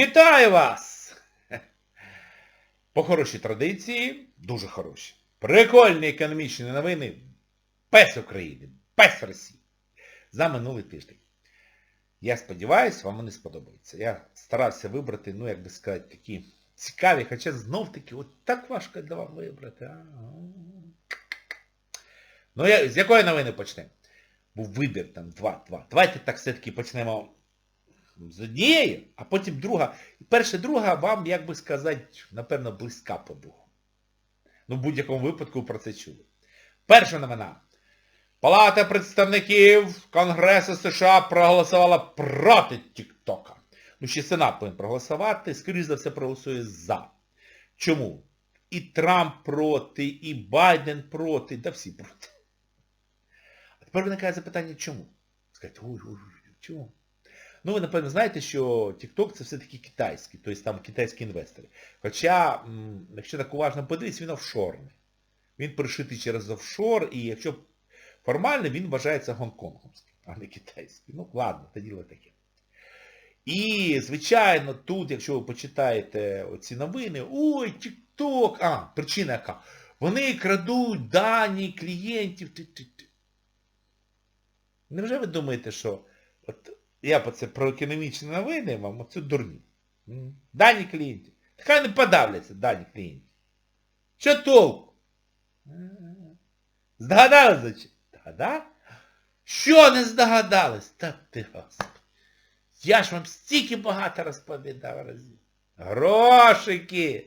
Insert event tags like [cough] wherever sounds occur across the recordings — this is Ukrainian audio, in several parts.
Вітаю вас! По хорошій традиції, дуже хороші. Прикольні економічні новини без України, без Росії. За минулий тиждень. Я сподіваюся, вам вони сподобаються. Я старався вибрати, ну, як би сказати, такі цікаві, хоча знов-таки, от так важко для вам вибрати. Ну, я, з якої новини почнемо? Був вибір там два-два. Давайте так все-таки почнемо з однієї, а потім друга. І перша друга вам, як би сказати, напевно, близька по духу. Ну, в будь-якому випадку про це чули. Перша новина. Палата представників Конгресу США проголосувала проти Тіктока. Ну, ще Сенат повинен проголосувати, скоріш за все проголосує за. Чому? І Трамп проти, і Байден проти, да всі проти. А тепер виникає запитання, чому? Скажете, ой, ой, ой, чому? Ну, ви, напевно, знаєте, що TikTok це все-таки китайський, тобто там китайські інвестори. Хоча, якщо так уважно подивитися, він офшорний. Він пришитий через офшор, і якщо формально, він вважається гонконгомським, а не китайським. Ну, ладно, це діло таке. І, звичайно, тут, якщо ви почитаєте оці новини, ой, TikTok, а, причина яка? Вони крадуть дані клієнтів. Невже ви думаєте, що от я по це про економічні новини вам оцю дурні. Дані клієнтів. Хай не подавляться дані клієнтів. Що толку? Здогадались за? Здогадав? Що не здогадались? Та ти господи. Я ж вам стільки багато розповідав разів. Грошики!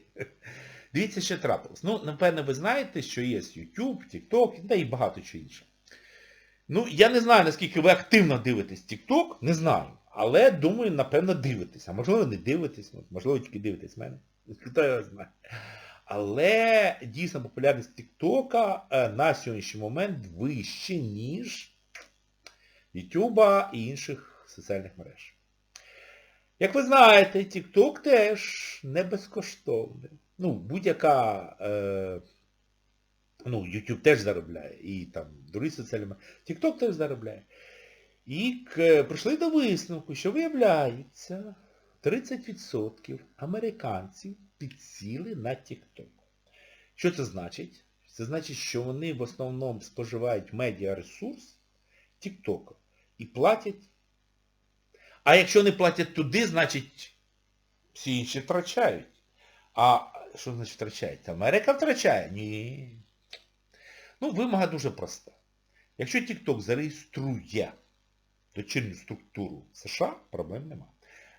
Дивіться, що трапилось. Ну, напевно, ви знаєте, що є YouTube, TikTok, та і багато чого іншого. Ну, я не знаю, наскільки ви активно дивитесь TikTok, не знаю. Але, думаю, напевно, дивитесь. А можливо, не дивитесь, можливо, тільки дивитесь мене. [laughs] Хто його знає. Але дійсно популярність TikTok е, на сьогоднішній момент вища, ніж YouTube і інших соціальних мереж. Як ви знаєте, TikTok теж не безкоштовний. Ну, будь-яка... Е, ну, YouTube теж заробляє, і там другі соціальні мережі. TikTok теж заробляє. І прийшли до висновку, що виявляється, 30% американців підсіли на TikTok. Що це значить? Це значить, що вони в основному споживають медіаресурс TikTok і платять. А якщо не платять туди, значить всі інші втрачають. А що значить втрачають? Америка втрачає? Ні. Ну, вимога дуже проста. Якщо TikTok зареєструє дочірню структуру США, проблем нема.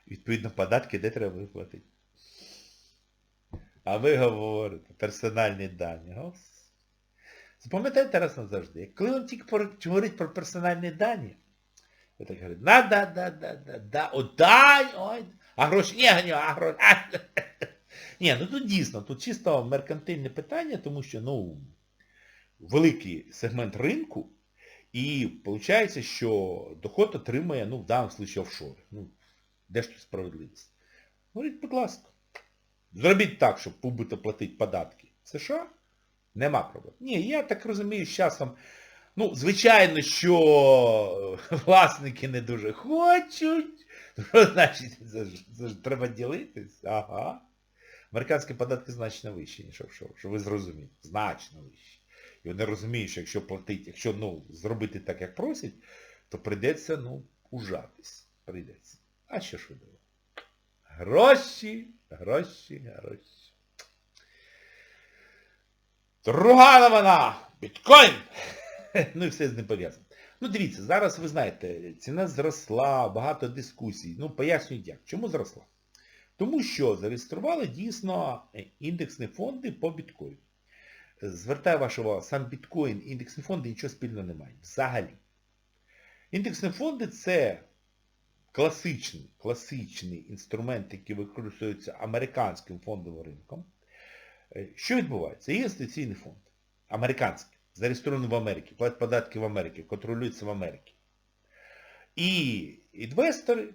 Відповідно, податки де треба виплатити. А ви говорите, персональні дані. Запам'ятайте раз назавжди, коли вам тільки говорить про персональні дані, ви так говорите, на, да, да, да, да, да, о, ой, а гроші, ні, ні, а гроші. [laughs] Ні, ну тут дійсно, тут чисто меркантильне питання, тому що, ну, великий сегмент ринку, і виходить, що доход отримає, ну, в даному випадку офшори. Ну, де ж тут справедливість? Говорить, будь ласка. Зробіть так, щоб ви платити податки в США, нема проблем. Ні, я так розумію, з часом, ну, звичайно, що власники не дуже хочуть, [laughs] значить, це ж, це ж треба ділитись, ага. Американські податки значно вищі, ніж офшор, щоб ви зрозуміли. Значно вищі. І вони розуміють, що якщо платити, якщо ну, зробити так, як просять, то прийдеться, ну, ужатись. Прийдеться. А що ж ви? Гроші, гроші, гроші. Друга новина! Біткоін! [laughs] Ну і все з ним пов'язано. Ну дивіться, зараз ви знаєте, ціна зросла, багато дискусій. Ну, пояснюють як. Чому зросла? Тому що зареєстрували дійсно індексні фонди по біткоїну. Звертаю вашу увагу, сам біткоін індексні фонди нічого спільного не мають. Взагалі. Індексні фонди це класичний, класичний інструмент, який використовується американським фондовим ринком. Е, Що відбувається? Є інвестиційний фонд. Американський, зареєстрований в Америці, платить податки в Америці, контролюється в Америці. І інвестори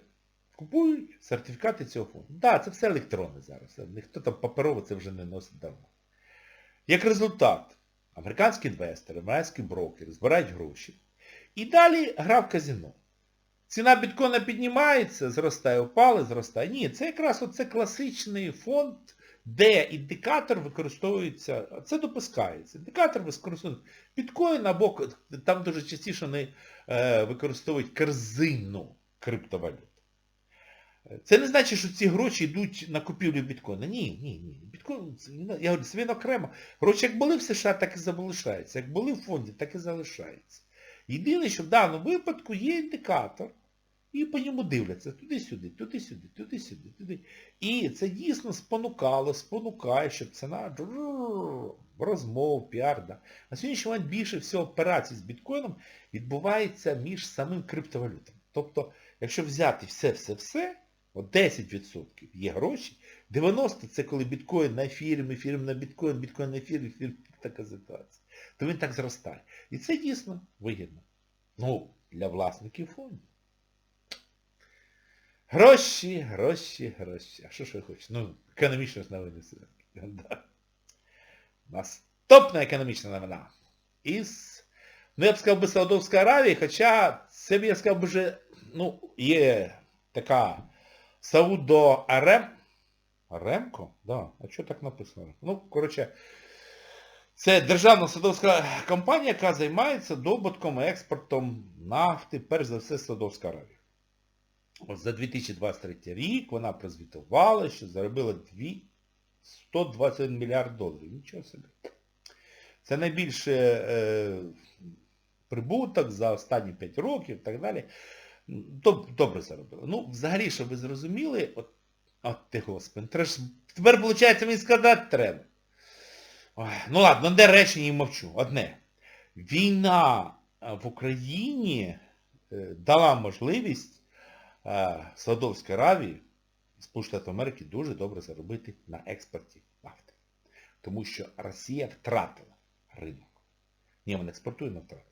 купують сертифікати цього фонду. Так, да, це все електронне зараз. Ніхто там паперово це вже не носить давно. Як результат, американські інвестори, американські брокери збирають гроші. І далі гра в казино. ціна біткоїна піднімається, зростає, впали, зростає. Ні, це якраз оце класичний фонд, де індикатор використовується, це допускається. Індикатор використовується біткоін або там дуже частіше вони е, використовують корзину криптовалют. Це не значить, що ці гроші йдуть на купівлю біткоїна. Ні, ні, ні. Біткоін, я говорю, це він окремо. Гроші як були в США, так і залишаються. Як були в фонді, так і залишаються. Єдине, що в даному випадку є індикатор, і по ньому дивляться туди-сюди, туди-сюди, туди-сюди, туди. І це дійсно спонукало, спонукає, щоб ціна розмов, піар. Да. На сьогоднішній момент більше всього операцій з біткоїном відбувається між самим криптовалютами. Тобто, якщо взяти все-все-все, от 10% є гроші, 90% це коли біткоін на ефірі, ефір на біткоін, біткоін на ефір, ефір така ситуація. То він так зростає. І це дійсно вигідно. Ну, для власників фондів. Гроші, гроші, гроші. А що ж ви хочете? Ну, новини все. [laughs] Наступна економічна новина. Із, ну я б сказав би Саудовської Аравії, хоча це б я сказав би вже, ну, є така Саудо Арем. Аремко? Да. А що так написано? Ну, коротше, це державна садовська компанія, яка займається добутком і експортом нафти, перш за все, Саудовська Аравія. От за 2023 рік вона прозвітувала, що заробила 121 мільярд доларів. Нічого собі. Це найбільше е, прибуток за останні 5 років і так далі. Доб- Добре заробила. Ну, взагалі, щоб ви зрозуміли, от, от ти господи, треба тепер, виходить, мені сказати треба. Ой, ну ладно, де речення і мовчу. Одне. Війна е, в Україні е, дала можливість е, Саудовській Аравії, Сполучених Америки дуже добре заробити на експорті нафти. Тому що Росія втратила ринок. Ні, вона експортує, але втратила.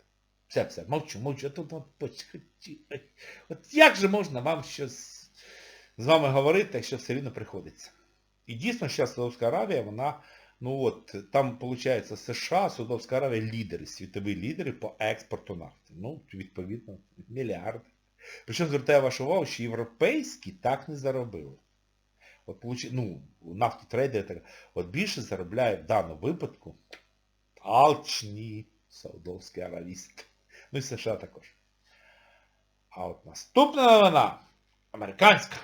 Все, все, мовчу, мовчу. А тут от. Як же можна вам щось з вами говорити, якщо все рівно приходиться? І дійсно, зараз Саудовська Аравія, вона, ну от, там, виходить, США, Саудовська Аравія лідери, світові лідери по експорту нафти. Ну, відповідно, мільярди. Причому звертаю вашу увагу, що європейські так не заробили. От, ну, нафті трейдери, так, от більше заробляє в даному випадку алчні саудовські аравісти. Ну і США також. А от наступна новина американська.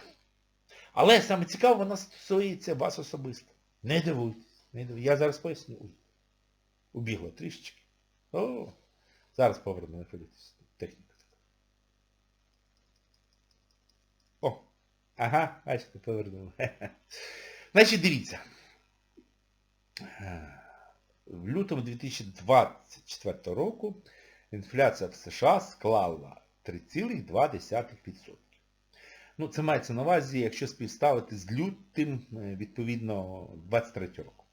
Але саме цікаво, вона стосується вас особисто. Не дивуйтесь. Не дивуйтесь. Я зараз поясню. Убігло трішечки. О, зараз поверну, хвилюйтесь. Техніка така. О, ага, бачите, повернули. [laughs] Значить, дивіться. В лютому 2024 року інфляція в США склала 3,2%. Ну, це мається на увазі, якщо співставити з лютим, е, відповідно, 23 року.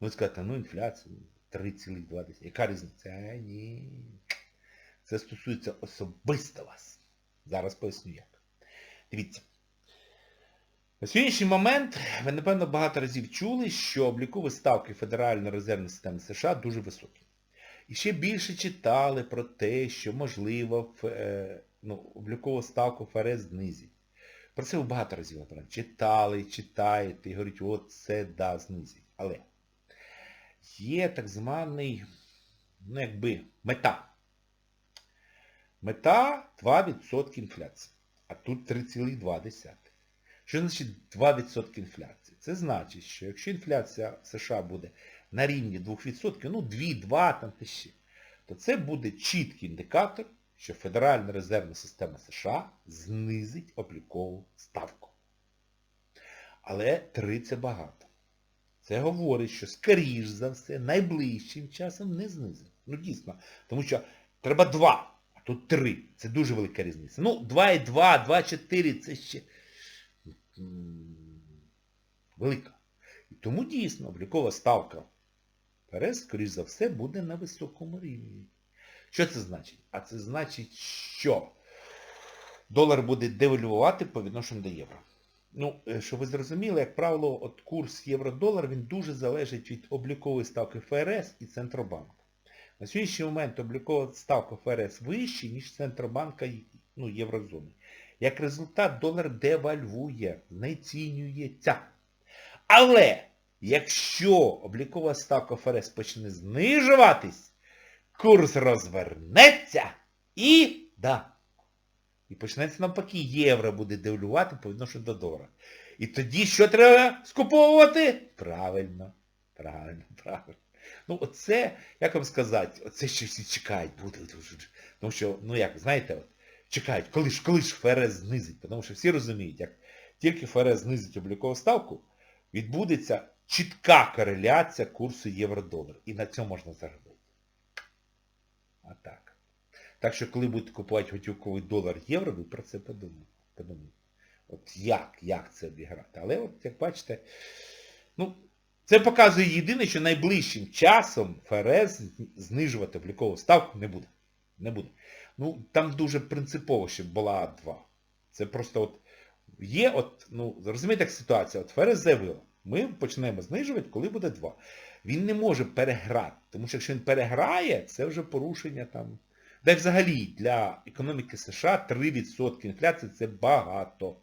Ви скажете, ну інфляція 3,2%. Яка різниця? А, ні. Це стосується особисто вас. Зараз поясню як. Дивіться. На сьогоднішній момент ви, напевно, багато разів чули, що облікові ставки Федеральної резервної системи США дуже високі. І ще більше читали про те, що, можливо, е, ну, облікову ставку ФРС знизять. Про це багато разів напевно, читали, читаєте і говорять, от це да, знизять. Але є так званий, ну якби, мета. Мета 2% інфляції. А тут 3,2. Що значить 2% інфляції? Це значить, що якщо інфляція в США буде на рівні 2%, ну 2-2 там та ще, то це буде чіткий індикатор, що Федеральна резервна система США знизить облікову ставку. Але 3 це багато. Це говорить, що скоріш за все, найближчим часом не знизить. Ну дійсно. Тому що треба 2, а тут 3. Це дуже велика різниця. Ну, 2,2, 2,4 це ще велика. І тому дійсно облікова ставка ФРС, скоріш за все, буде на високому рівні. Що це значить? А це значить, що долар буде девальвувати по відношенню до євро. Ну, е, щоб ви зрозуміли, як правило, от курс євро-долар, він дуже залежить від облікової ставки ФРС і Центробанку. На сьогоднішній момент облікова ставка ФРС вища, ніж Центробанка ну, єврозони. Як результат, долар девальвує, знецінюється. Але якщо облікова ставка ФРС почне знижуватись, курс розвернеться і, да, і почнеться навпаки, євро буде девалювати по відношенню до долара. І тоді що треба скуповувати? Правильно, правильно, [laughs] правильно. Ну оце, як вам сказати, оце ще всі чекають, буде. Тому що, ну як, знаєте, от, чекають, коли ж, коли ж ФРС знизить. Тому що всі розуміють, як тільки ФРС знизить облікову ставку, відбудеться чітка кореляція курсу євро-долар. І на цьому можна заробити. А так. Так що, коли будете купувати готівковий долар євро, ви про це подумайте. подумайте. От як, як це обіграти. Але от, як бачите, ну, це показує єдине, що найближчим часом ФРС знижувати облікову ставку не буде. Не буде. Ну, там дуже принципово, щоб була А2. Це просто от є, от, ну, розумієте, як ситуація, от ФРС заявила, ми почнемо знижувати, коли буде 2. Він не може переграти, тому що якщо він переграє, це вже порушення там. Да взагалі для економіки США 3% інфляції це багато.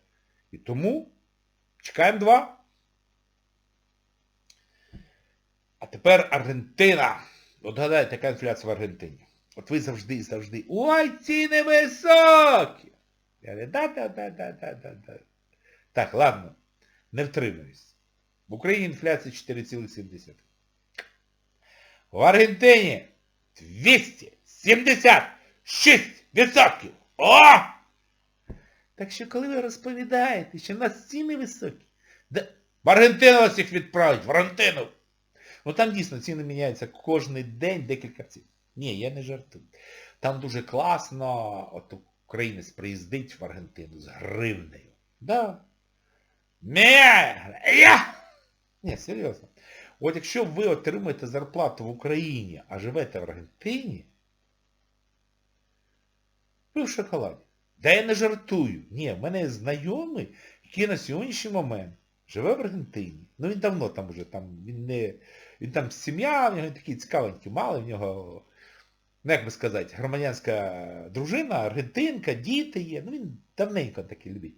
І тому чекаємо 2. А тепер Аргентина. От гадайте, яка інфляція в Аргентині. От ви завжди, завжди. Ой, ціни високі. Я говорю, да-да-да-да-да-да. Так, ладно, не втримуюсь. В Україні інфляція 4,7. В Аргентині 276%. О! Так що коли ви розповідаєте, що в нас ціни високі, да, в Аргентину вас їх відправить, в Аргентину. Ну там дійсно ціни міняються кожен день декілька цін. Ні, я не жартую. Там дуже класно, от українець приїздить в Аргентину з гривнею. Да. Міняє! Ні, серйозно. От якщо ви отримуєте зарплату в Україні, а живете в Аргентині, ви в шоколаді. Да я не жартую. Ні, в мене є знайомий, який на сьогоднішній момент живе в Аргентині. Ну він давно там вже, там, він не... Він там сім'я, в нього такі цікавенькі, мали, в нього, ну як би сказати, громадянська дружина, аргентинка, діти є. Ну він давненько такий любить.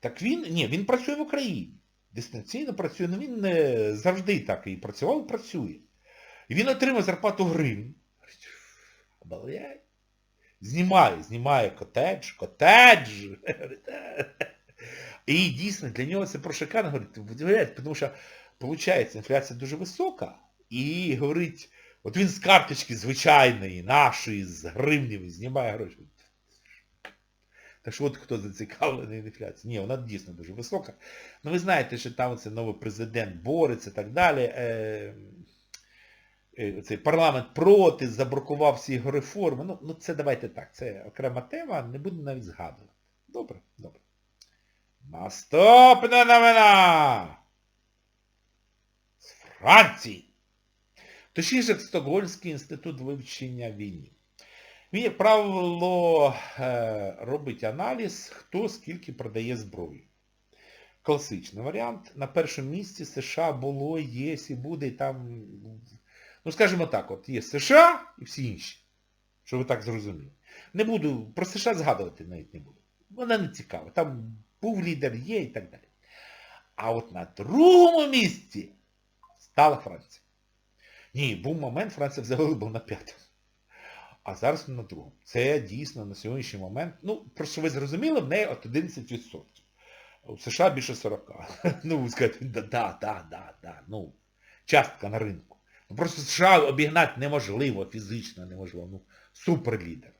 Так він, ні, він працює в Україні. Дистанційно працює, ну він не завжди так і працював, працює. І він отримав зарплату гривень. Знімає, знімає котедж, котедж. І дійсно для нього це прошикарно, говорить, тому що, виходить, інфляція дуже висока. І говорить, от він з карточки звичайної, нашої, з гривнів, знімає гроші. Так що от хто зацікавлений в інфляції. Ні, вона дійсно дуже висока. Ну ви знаєте, що там оце новий президент бореться і так далі. Е, е, цей парламент проти, забракував всі його реформи. Ну, ну це давайте так, це окрема тема, не буду навіть згадувати. Добре, добре. Наступна новина! З Франції. Точніше, Стокгольмський інститут вивчення війни. Він, як правило, е, робить аналіз, хто скільки продає зброї. Класичний варіант. На першому місці США було, є і буде, і там, ну скажімо так, от є США і всі інші. Щоб ви так зрозуміли. Не буду, про США згадувати навіть не буду. Вона не цікава. Там був лідер, є і так далі. А от на другому місці стала Франція. Ні, був момент, Франція взагалі була на п'ятому. А зараз на другому. Це дійсно на сьогоднішній момент, ну, просто ви зрозуміли, в неї от 11%. У США більше 40. [laughs] Ну, ви скажете, да, да, да, да, да, ну, частка на ринку. Ну, просто США обігнати неможливо, фізично неможливо. Ну, суперлідер.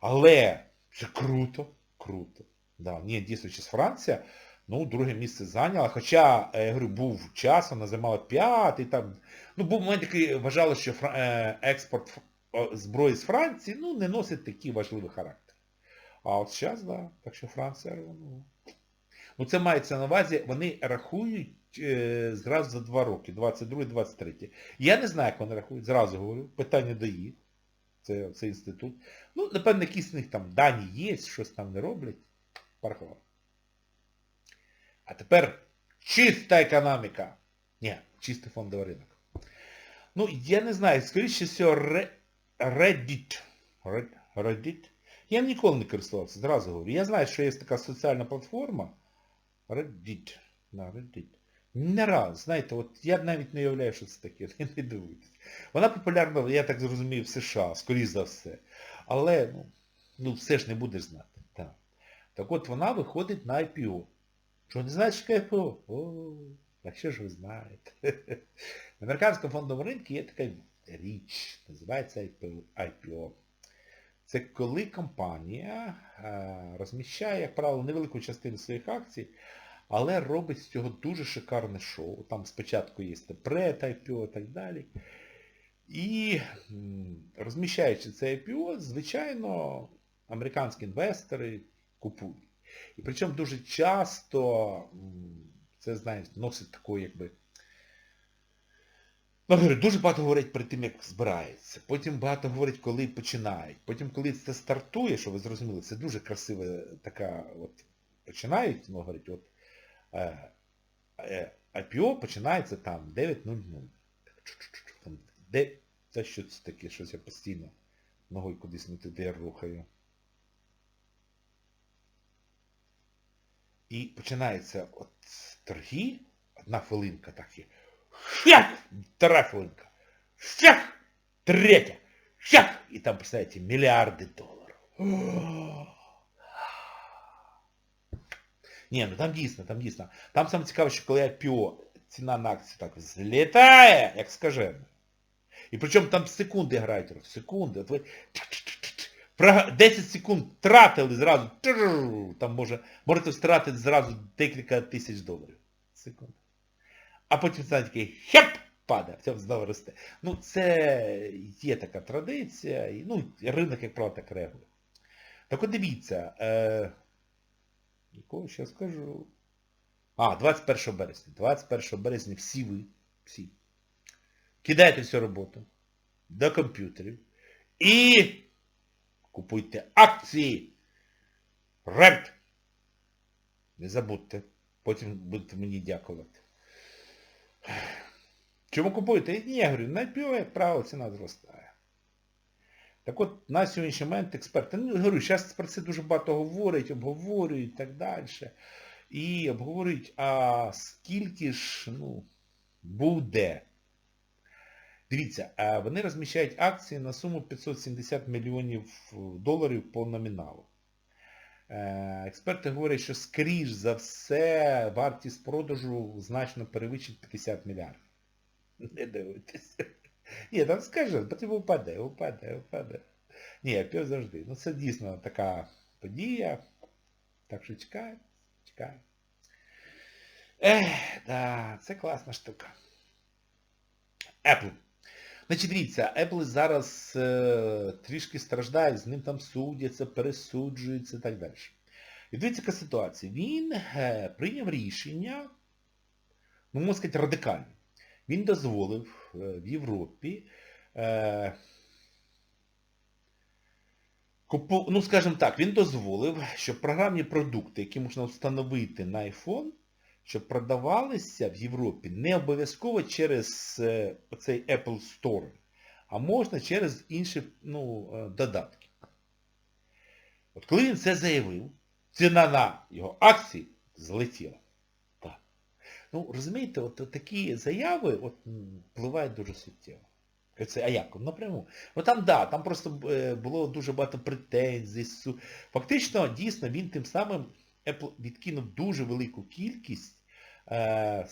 Але це круто, круто. Да, ні, дійсно, зараз Франція, ну, друге місце зайняла. Хоча, я говорю, був час, вона займала п'ятий, там, ну, був момент, який вважали, що експорт зброї з Франції, ну, не носить такий важливий характер. А от зараз, да, так що Франція, ну, ну це мається на увазі, вони рахують е, зразу за два роки, 22-23. Я не знаю, як вони рахують, зразу говорю, питання до їх. Це, це інститут. Ну, напевно, якісь з них там дані є, щось там не роблять. Порахував. А тепер чиста економіка. Ні, чистий фондовий ринок. Ну, я не знаю, скоріше всього, Reddit. Reddit. Я ніколи не користувався, зразу говорю. Я знаю, що є така соціальна платформа. Reddit. На Reddit. Не раз, знаєте, от я навіть не уявляю, що це таке, [laughs] я не дивуйтесь. Вона популярна, я так зрозумів, в США, скоріш за все. Але, ну, ну все ж не будеш знати. Так. так от вона виходить на IPO. Що не знаєш, що IPO? О, так що ж ви знаєте. [laughs] На американському фондовому ринку є така річ, називається IPO. Це коли компанія е, розміщає, як правило, невелику частину своїх акцій, але робить з цього дуже шикарне шоу. Там спочатку є пред IPO і так далі. І розміщаючи це IPO, звичайно, американські інвестори купують. І причому дуже часто це, знаєте, носить таку, якби. Ну, дуже багато говорять перед тим, як збирається. Потім багато говорять, коли починають. Потім, коли це стартує, що ви зрозуміли, це дуже красива така, от, починають, ну, говорять, от, е, е, IPO починається там 9.00. Там, де, це що це таке, щось я постійно ногою кудись не туди рухаю. І починається от торги, одна хвилинка так є. Шах! Вторая хвилинка. Шах! Третя. Шах! І там, представляете, мільярди доларів. Ні, ну там дійсно, там дійсно. Там саме цікаве, що коли IPO, ціна на акцію так злітає, як скажено. І причому там секунди грають, секунди. От ви 10 секунд тратили зразу, там може, можете втратити зразу декілька тисяч доларів. Секунд. А потім це такий хеп падає, все знову росте. Ну, це є така традиція, і, ну, ринок, як правило, так реагує. Так от дивіться, е, якого ще скажу. А, 21 березня. 21 березня всі ви, всі, кидайте всю роботу до комп'ютерів і купуйте акції. Рент. Не забудьте. Потім будете мені дякувати. Чому купуєте? Ні, я говорю, на IPO, як правило, ціна зростає. Так от, на сьогоднішній момент експерти, ну, говорю, зараз про це дуже багато говорять, обговорюють і так далі. І обговорюють, а скільки ж, ну, буде. Дивіться, вони розміщають акції на суму 570 мільйонів доларів по номіналу. Е, Експерти говорять, що скоріш за все вартість продажу значно перевищить 50 мільярдів. Не дивитесь. Ні, там скаже, потім упаде, упаде, упаде. Ні, IPO завжди. Ну це дійсно така подія. Так що чекай, чекай. Ех, да, це класна штука. Apple. Значить, дивіться, Apple зараз е, трішки страждає, з ним там судяться, пересуджуються і так далі. І дивіться, яка ситуація. Він е, прийняв рішення, ну, можна сказати, радикальне. Він дозволив е, в Європі, е, купу, ну, скажімо так, він дозволив, щоб програмні продукти, які можна встановити на iPhone, щоб продавалися в Європі не обов'язково через е, цей Apple Store, а можна через інші ну, е, додатки. От коли він це заявив, ціна на його акції злетіла. Так. Ну, розумієте, от, от такі заяви от, впливають дуже суттєво. Це, а як? Напряму. Ну там, да, там просто е, було дуже багато претензій. Фактично, дійсно, він тим самим Apple відкинув дуже велику кількість е,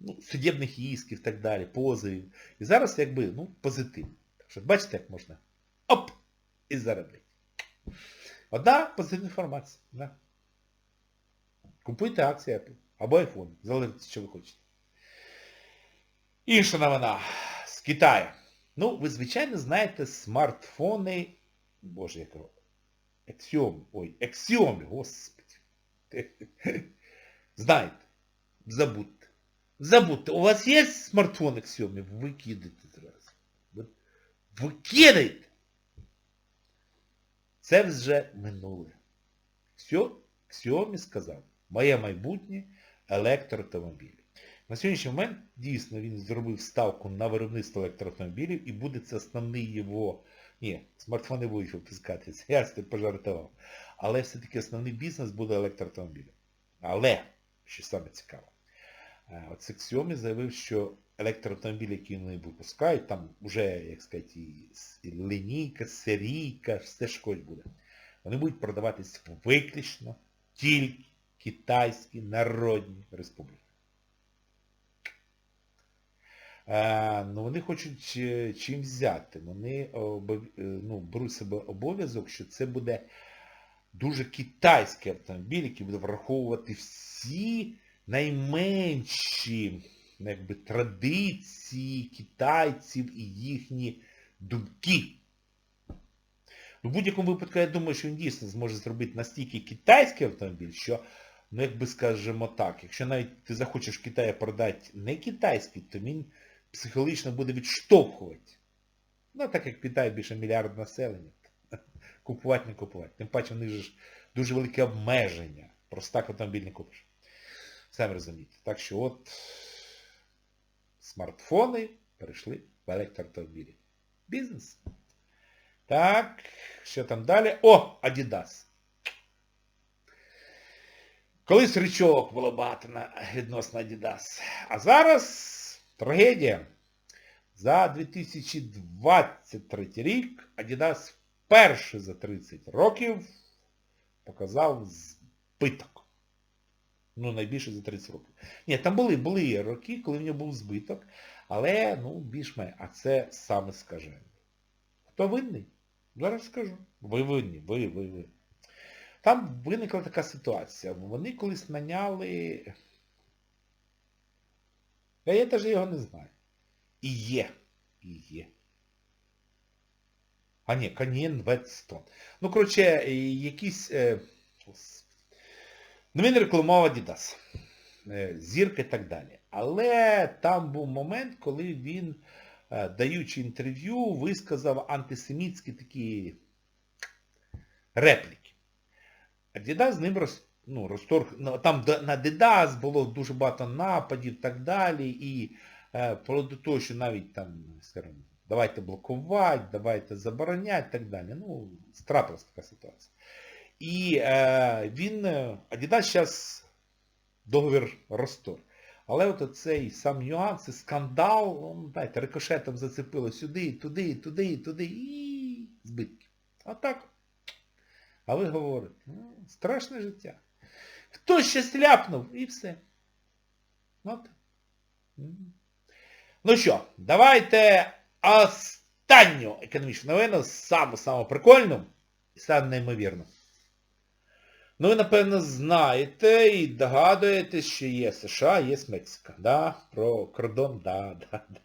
ну, судебних ісків і так далі, позовів. І зараз якби, ну, позитив. Так що бачите, як можна оп! І заробити. Одна позитивна інформація. Да. Купуйте акції Apple. Або iPhone. Залежить, що ви хочете. Інша новина з Китаю. Ну, ви, звичайно, знаєте смартфони. Боже, як. Xiaomi. Ой, Xiaomi, господи. Знаєте. Забудьте. Забудьте. У вас є смартфон Xiaomi? Ви кидаєте зразу. Ви-. Це вже минуле. Все, Xiaomi сказав. Моє майбутнє електроавтомобілі. На сьогоднішній момент дійсно він зробив ставку на виробництво електроавтомобілів і буде це основний його Ні, смартфони будуть випускатися, я з тим пожартував. Але все-таки основний бізнес буде електроавтомобілі. Але, що саме цікаво, е, от Xiaomi заявив, що електроавтомобілі, які вони випускають, там вже, як сказати, і лінійка, серійка, все ж когось буде. Вони будуть продаватись виключно тільки китайські народні республіки. Е, ну, вони хочуть е, чим взяти. Вони ну, беруть себе обов'язок, що це буде дуже китайський автомобіль, який буде враховувати всі найменші ну, якби, традиції китайців і їхні думки. В будь-якому випадку, я думаю, що він дійсно зможе зробити настільки китайський автомобіль, що, ну якби скажемо так, якщо навіть ти захочеш в Китаї продати не китайський, то він психологічно буде відштовхувати. Ну, так як в Китаї більше мільярд населення. Купувати не купувати. Тим паче в них ж дуже велике обмеження. Просто так автомобіль не купиш. Самі розумієте. Так що от смартфони перейшли в електроавтомобілі. Бізнес. Так, що там далі? О, Adidas. Колись річок було багато на, відносно Adidas. А зараз трагедія. За 2023 рік Adidas вперше за 30 років показав збиток. Ну, найбільше за 30 років. Ні, там були, були роки, коли в нього був збиток, але, ну, більш-менш, а це саме скажене. Хто винний? Зараз скажу. Ви винні, ви, ви, ви. Там виникла така ситуація. Вони колись наняли... Я теж його не знаю. І є. І є. А ні, Канієн Ветстон. Ну, коротше, якісь... Е... Ну, він рекламував Adidas. Е, Зірка і так далі. Але там був момент, коли він, е, даючи інтерв'ю, висказав антисемітські такі репліки. Adidas з ним роз, ну, розторг... ну, Там на Adidas було дуже багато нападів і так далі. І е, про того, що навіть там, скажімо, давайте блокувати, давайте забороняти і так далі. Ну, трапилась така ситуація. І е, він, е, Adidas зараз договір розтор. Але от цей сам нюанс, і скандал, ну, знаєте, рикошетом зацепило сюди, туди, туди, туди і збитки. А так. А ви говорите, ну, страшне життя. Хтось щось ляпнув і все. От. Ну що, давайте останню економічну новину, саму-саму прикольну і саму неймовірну. Ну, ви, напевно, знаєте і догадуєтесь, що є США, є Мексика. Да? Про кордон, да, да, да.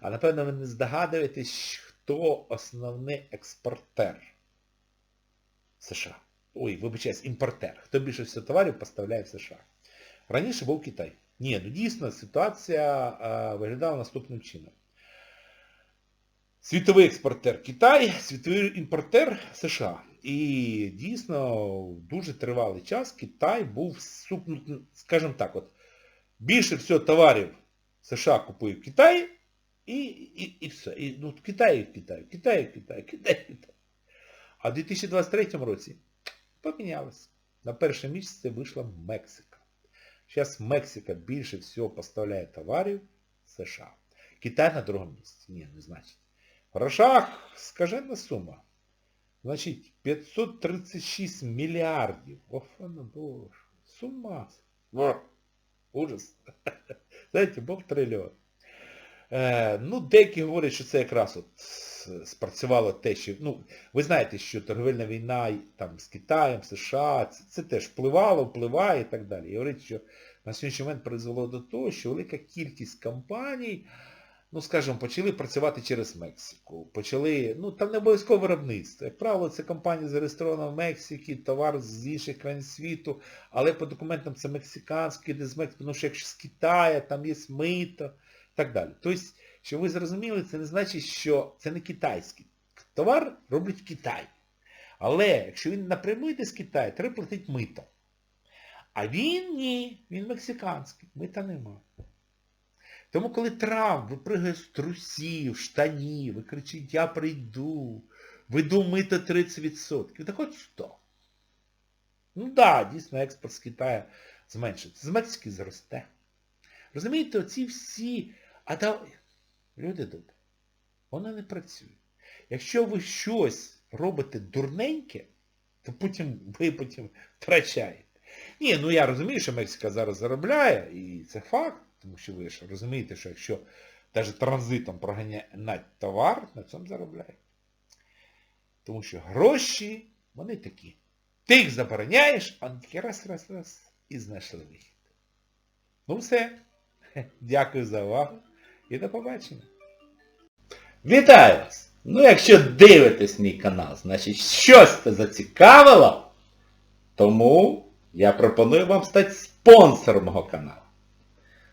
А напевно ви не здогадуєтесь, хто основний експортер США. Ой, вибачаюсь, імпортер. Хто більше всього товарів поставляє в США. Раніше був Китай. Ні, ну дійсно ситуація а, виглядала наступним чином. Світовий експортер Китай, світовий імпортер США. І дійсно дуже тривалий час Китай був, суп- скажімо так, от, більше всього товарів США купує в Китаї і, і, і все. І, ну, в Китаї, в Китаї, в Китаї. А в 2023 році помінялось. На перше місце вийшла Мексика. Зараз Мексика більше всього поставляє товарів США. Китай на другому місці. Ні, не значить. В грошах скажена сума. Значить, 536 мільярдів. Офана боже. Сума. Ужас. [laughs] Знаєте, був трильйон. Е, ну, деякі говорять, що це якраз от спрацювало те, що... Ну, ви знаєте, що торговельна війна там, з Китаєм, США, це, це теж впливало, впливає і так далі. І говорить, що на сьогоднішній момент призвело до того, що велика кількість компаній, ну, скажімо, почали працювати через Мексику. Почали, ну, там не обов'язково виробництво. Як правило, це компанія зареєстрована в Мексиці, товар з інших країн світу, але по документам це мексиканський, де з Мексики, тому що якщо з Китаю, там є мито і так далі. Тобто, щоб ви зрозуміли, це не значить, що це не китайський. Товар роблять в Китаї. Але якщо він напряму йде з Китаю, треба платити мито. А він ні, він мексиканський, мита нема. Тому коли Трамп випригає з трусів, штанів, і кричить, я прийду, ви думаєте 30%. Та хоч 100. Ну так, да, дійсно, експорт з Китаю зменшиться. З Мексики зросте. Розумієте, оці всі... А да... Люди добрі, воно не працює. Якщо ви щось робите дурненьке, то потім ви потім втрачаєте. Ні, ну я розумію, що Мексика зараз заробляє, і це факт, тому що ви ж розумієте, що якщо навіть транзитом проганять товар, на цьому заробляє. Тому що гроші, вони такі. Ти їх забороняєш, а такі раз, раз, раз і знайшли вихід. Ну все. Дякую за увагу і до побачення. Вітаю вас! Ну якщо дивитесь мій канал, значить щось це зацікавило, тому я пропоную вам стати спонсором мого каналу.